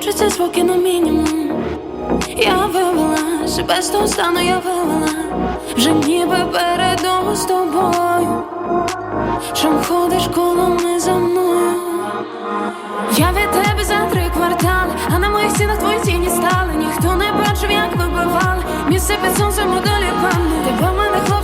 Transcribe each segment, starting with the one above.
почуття звуки на мінімум. Я вивела себе з того стану, я вивела вже ніби передову з тобою. Чом ходиш коло не за мною? Я від тебе за три квартали, а на моїх стінах твої тіні стали. Ніхто не бачив, як вибивали. Місце під сонцем моделі певне. Тебе в мене хлопці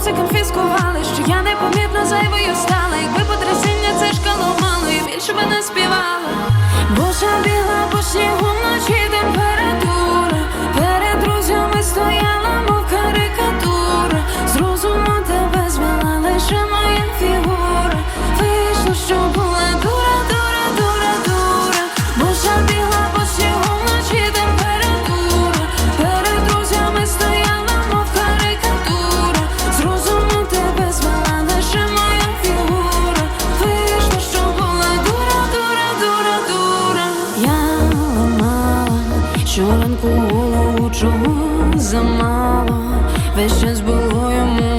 щоранку голову чого замало. Весь час було йому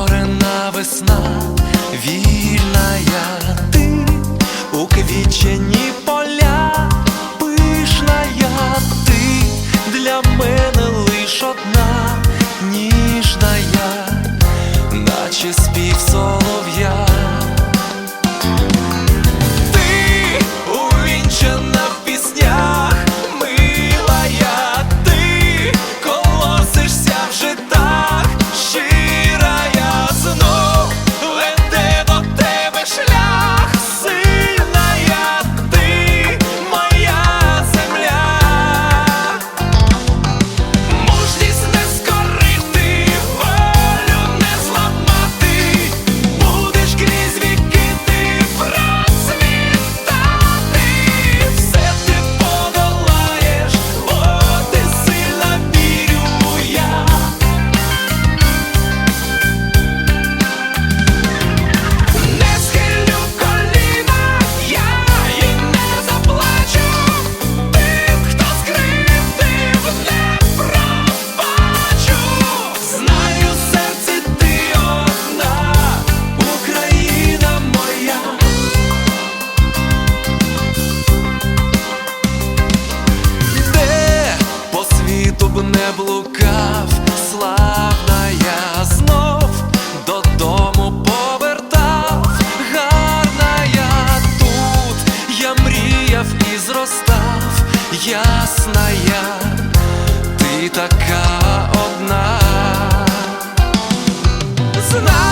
зорена весна, вільна я ти у квічені полі. ясная, ты така одна. Знаю,